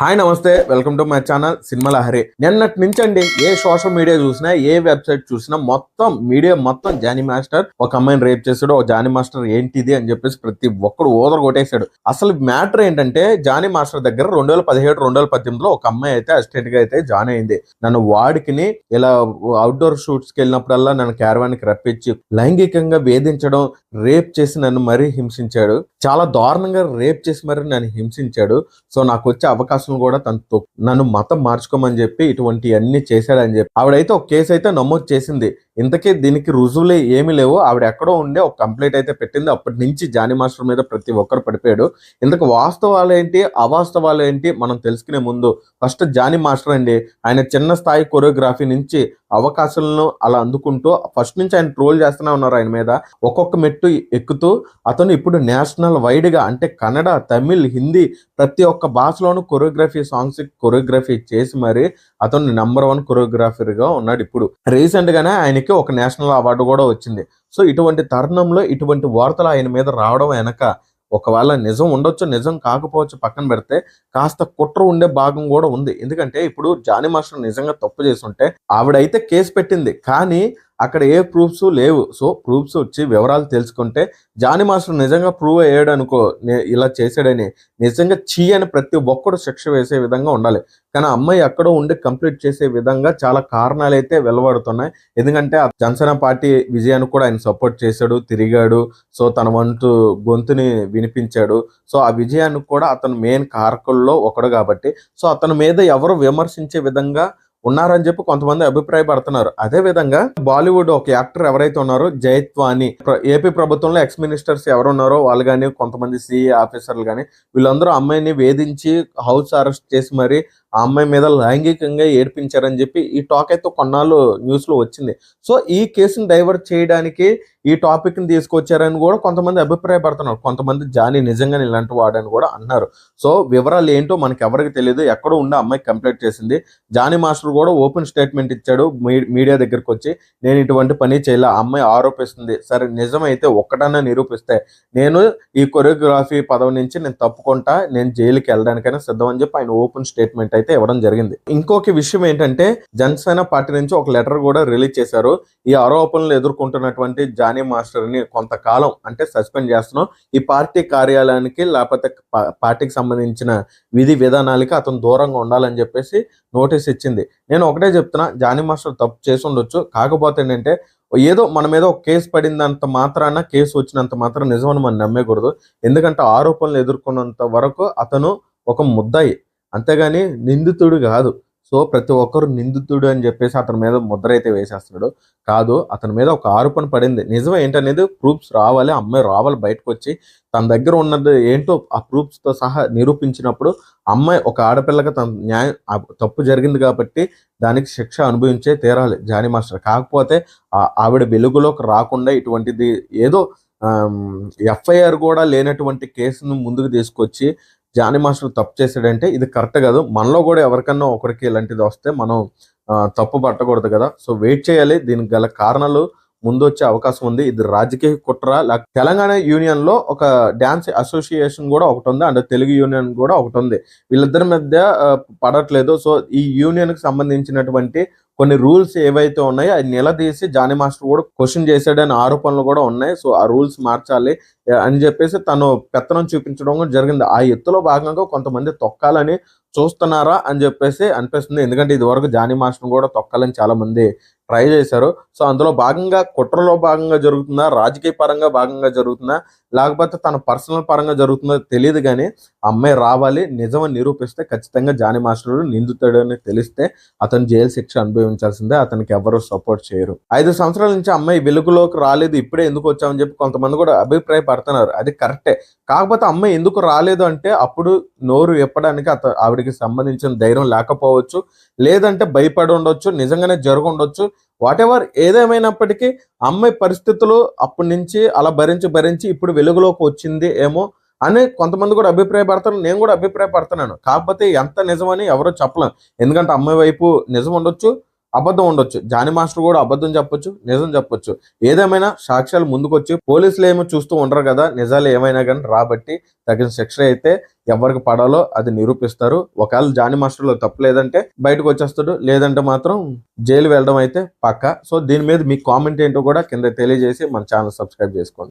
Hi నమస్తే welcome to my channel cinema Lahari నిన్నటి నుంచి అండి ఏ సోషల్ మీడియా చూసినా ఏ వెబ్సైట్ చూసినా మొత్తం మీడియా మొత్తం జానీ మాస్టర్ ఒక అమ్మాయిని రేప్ చేశాడు ఒక జానీ మాస్టర్ ఏంటిది అని చెప్పేసి ప్రతి ఒక్కడు ఓదర కొట్టేశాడు అసలు మ్యాటర్ ఏంటంటే జానీ మాస్టర్ దగ్గర రెండు వేల పదిహేడు రెండు వేల పద్దెనిమిదిలో ఒక అమ్మాయి అయితే అసిస్టెంట్గా అయితే జాయిన్ అయింది. నన్ను వాడికిని ఇలా అవుట్డోర్ షూట్స్కి వెళ్ళినప్పుడల్లా నన్ను క్యారవాన్కి రప్పించి లైంగికంగా వేధించడం రేప్ చేసి నన్ను మరీ హింసించాడు. చాలా దారుణంగా రేప్ చేసి మరీ నన్ను హింసించాడు. సో నాకు వచ్చే అవకాశం కూడా తనతో నన్ను మతం మార్చుకోమని చెప్పి ఇటువంటి అన్ని చేశాడని చెప్పి ఆవిడైతే ఒక కేసు అయితే నమోదు చేసింది. ఇంతకీ దీనికి రుజువులే ఏమీ లేవు. ఆవిడ ఎక్కడో ఉండే ఒక కంప్లైంట్ అయితే పెట్టింది. అప్పటి నుంచి జానీ మాస్టర్ మీద ప్రతి ఒక్కరు పడిపోయాడు. ఇంతకు వాస్తవాలు ఏంటి? అవాస్తవాలు ఏంటి? మనం తెలుసుకునే ముందు ఫస్ట్ జానీ మాస్టర్ అండి. ఆయన చిన్న స్థాయి కొరియోగ్రఫీ నుంచి అవకాశాలను అలా అందుకుంటూ ఫస్ట్ నుంచి ఆయన ట్రోల్ చేస్తూనే ఉన్నారు ఆయన మీద. ఒక్కొక్క మెట్టు ఎక్కుతూ అతను ఇప్పుడు నేషనల్ వైడ్గా అంటే కన్నడ తమిళ్ హిందీ ప్రతి ఒక్క భాషలోనూ కొరియోగ్రఫీ సాంగ్స్ కొరియోగ్రఫీ చేసి మరి అతను నెంబర్ వన్ కొరియోగ్రాఫర్గా ఉన్నాడు ఇప్పుడు. రీసెంట్గానే ఆయనకి ఒక నేషనల్ అవార్డు కూడా వచ్చింది. సో ఇటువంటి తరుణంలో ఇటువంటి వార్తలు ఆయన మీద రావడం వెనక ఒకవేళ నిజం ఉండొచ్చు నిజం కాకపోవచ్చు పక్కన పెడితే కాస్త కుట్ర ఉండే భాగం కూడా ఉంది. ఎందుకంటే ఇప్పుడు జానీ మాస్టర్ నిజంగా తప్పు చేస్తుంటే ఆవిడైతే కేసు పెట్టింది. కానీ అక్కడ ఏ ప్రూఫ్స్ లేవు. సో ప్రూఫ్స్ వచ్చి వివరాలు తెలుసుకుంటే జానీ మాస్టర్ నిజంగా ప్రూవ్ అయ్యాడు అనుకో నే- ఇలా చేశాడని. నిజంగా చీ అని ప్రతి ఒక్కడు శిక్ష వేసే విధంగా ఉండాలి. కానీ ఆ అమ్మాయి ఎక్కడో ఉండి కంప్లీట్ చేసే విధంగా చాలా కారణాలు అయితే వెలువడుతున్నాయి. ఎందుకంటే ఆ జనసేన పార్టీ విజయానికి కూడా ఆయన సపోర్ట్ చేశాడు తిరిగాడు. సో తన వంతు గొంతుని వినిపించాడు. సో ఆ విజయానికి కూడా అతను మెయిన్ కారకుల్లో ఒకడు కాబట్టి. సో అతని మీద ఎవరు విమర్శించే విధంగా ఉన్నారని చెప్పి కొంతమంది అభిప్రాయపడుతున్నారు. అదే విధంగా బాలీవుడ్ ఒక యాక్టర్ ఎవరైతే ఉన్నారో జయత్వాని ఏపీ ప్రభుత్వంలో ఎక్స్ మినిస్టర్స్ ఎవరు ఉన్నారో వాళ్ళు కానీ కొంతమంది సిఏ ఆఫీసర్లు కానీ వీళ్ళందరూ అమ్మాయిని వేధించి హౌస్ అరెస్ట్ చేసి మరి ఆ అమ్మాయి మీద లైంగికంగా ఏడ్పించారని చెప్పి ఈ టాక్ అయితే కొన్నాళ్ళు న్యూస్లో వచ్చింది. సో ఈ కేసుని డైవర్ట్ చేయడానికి ఈ టాపిక్ని తీసుకొచ్చారని కూడా కొంతమంది అభిప్రాయపడుతున్నారు. కొంతమంది జానీ నిజంగా ఇలాంటి వాడని కూడా అన్నారు. సో వివరాలు ఏంటో మనకి ఎవరికి తెలియదు. ఎక్కడో ఉండే ఆ అమ్మాయి కంప్లైంట్ చేసింది. జానీ మాస్టర్ కూడా ఓపెన్ స్టేట్మెంట్ ఇచ్చాడు మీ- మీడియా దగ్గరికి వచ్చి నేను ఇటువంటి పని చేయలే. ఆ అమ్మాయి ఆరోపిస్తుంది. సరే నిజమైతే ఒక్కటన్నా నిరూపిస్తే. నేను ఈ కొరియోగ్రఫీ పదవి నుంచి నేను తప్పుకుంటా. నేను జైలుకి వెళ్ళడానికైనా సిద్ధం అని చెప్పి ఆయన ఓపెన్ స్టేట్మెంట్ అయితే ఇవ్వడం జరిగింది. ఇంకొక విషయం ఏంటంటే జనసేన పార్టీ నుంచి ఒక లెటర్ కూడా రిలీజ్ చేశారు. ఈ ఆరోపణలు ఎదుర్కొంటున్నటువంటి జానీ మాస్టర్ని కొంతకాలం అంటే సస్పెండ్ చేస్తున్నాం. ఈ పార్టీ కార్యాలయానికి లేకపోతే పార్టీకి సంబంధించిన విధి విధానాలకి అతను దూరంగా ఉండాలని చెప్పేసి నోటీస్ ఇచ్చింది. నేను ఒకటే చెప్తున్నా జానీ మాస్టర్ తప్పు చేసి ఉండొచ్చు. కాకపోతే ఏంటంటే ఏదో మన మీద ఒక కేసు పడిందంత మాత్రాన కేసు వచ్చినంత మాత్రం నిజమని మనం నమ్మకూడదు ఎందుకంటే ఆరోపణలు ఎదుర్కొన్నంత వరకు అతను ఒక ముద్దాయి. అంతేగాని నిందితుడు కాదు. సో ప్రతి ఒక్కరు నిందితుడు అని చెప్పేసి అతని మీద ముద్ర అయితే వేసేస్తున్నాడు. కాదు అతని మీద ఒక ఆరోపణ పడింది. నిజం ఏంటనేది ప్రూఫ్స్ రావాలి అమ్మాయి రావాలి బయటకు వచ్చి తన దగ్గర ఉన్నది ఏంటో ఆ ప్రూఫ్స్తో సహా నిరూపించినప్పుడు అమ్మాయి ఒక ఆడపిల్లగా తన న్యాయం తప్పు జరిగింది కాబట్టి దానికి శిక్ష అనుభవించే తీరాలి. జానీ మాస్టర్. కాకపోతే ఆవిడ వెలుగులోకి రాకుండా ఇటువంటిది ఏదో ఎఫ్ఐఆర్ కూడా లేనటువంటి కేసును ముందుకు తీసుకొచ్చి జానీ మాస్టర్ తప్పు చేశాడంటే ఇది కరెక్ట్ కాదు. మనలో కూడా ఎవరికన్నా ఒకరికి ఇలాంటిది వస్తే మనం తప్పు పట్టకూడదు కదా. సో వెయిట్ చేయాలి. దీనికి గల కారణాలు ముందు వచ్చే అవకాశం ఉంది. ఇది రాజకీయ కుట్ర. లేక తెలంగాణ యూనియన్లో ఒక డాన్స్ అసోసియేషన్ కూడా ఒకటి ఉంది. అండ్ తెలుగు యూనియన్ కూడా ఒకటి ఉంది. వీళ్ళిద్దరి మధ్య పడట్లేదు. సో ఈ యూనియన్కి సంబంధించినటువంటి కొన్ని రూల్స్ ఏవైతే ఉన్నాయో అది నిలదీసి జానీ మాస్టర్ కూడా క్వశ్చన్ చేశాడని ఆరోపణలు కూడా ఉన్నాయి. సో ఆ రూల్స్ మార్చాలి అని చెప్పేసి తను పెత్తనం చూపించడం కూడా జరిగింది. ఆ ఎత్తులో భాగంగా కొంతమంది తొక్కాలని చూస్తున్నారా అని చెప్పేసి అనిపిస్తుంది. ఎందుకంటే ఇది వరకు జానీ మాస్టర్ కూడా తొక్కాలని చాలా మంది ట్రై చేశారు. సో అందులో భాగంగా కుట్రలో భాగంగా జరుగుతుందా రాజకీయ పరంగా భాగంగా జరుగుతుందా లేకపోతే తన పర్సనల్ పరంగా జరుగుతుందో తెలియదు కానీ అమ్మాయి రావాలి నిజమని నిరూపిస్తే ఖచ్చితంగా జానీ మాస్టర్ నిందితుడు అని తెలిస్తే అతను జైలు శిక్ష అనుభవించాల్సిందే అతనికి ఎవరు సపోర్ట్ చేయరు. ఐదు సంవత్సరాల నుంచి అమ్మాయి వెలుగులోకి రాలేదు ఇప్పుడే ఎందుకు వచ్చామని చెప్పి కొంతమంది కూడా అభిప్రాయపడుతున్నారు. అది కరెక్టే. కాకపోతే అమ్మాయి ఎందుకు రాలేదు అంటే అప్పుడు నోరు ఎప్పడానికి అత ఆవిడకి సంబంధించిన ధైర్యం లేకపోవచ్చు లేదంటే భయపడి ఉండొచ్చు నిజంగానే జరగ ఉండొచ్చు వాట్ ఎవర్ ఏదేమైనప్పటికీ అమ్మాయి పరిస్థితులు అప్పటి నుంచి అలా భరించి భరించి ఇప్పుడు వెలుగులోకి వచ్చింది ఏమో అని కొంతమంది కూడా అభిప్రాయపడతారు. నేను కూడా అభిప్రాయపడుతున్నాను. కాకపోతే ఎంత నిజమని ఎవరో చెప్పలేం. ఎందుకంటే అమ్మాయి వైపు నిజం ఉండొచ్చు అబద్ధం ఉండొచ్చు. జాని మాస్టర్ కూడా అబద్ధం చెప్పొచ్చు నిజం చెప్పొచ్చు. ఏదేమైనా సాక్ష్యాలు ముందుకొచ్చి పోలీసులు ఏమో చూస్తూ ఉండరు కదా నిజాలు ఏమైనా కానీ రాబట్టి తగిన శిక్ష అయితే ఎవరికి పడాలో అది నిరూపిస్తారు. ఒకవేళ జాని మాస్టర్లో తప్పు లేదంటే బయటకు వచ్చేస్తాడు లేదంటే మాత్రం జైలు వెళ్ళడం అయితే పక్క. సో దీని మీద మీ కామెంట్ ఏంటో కూడా కింద తెలియజేసి మన ఛానల్ సబ్స్క్రైబ్ చేసుకోండి.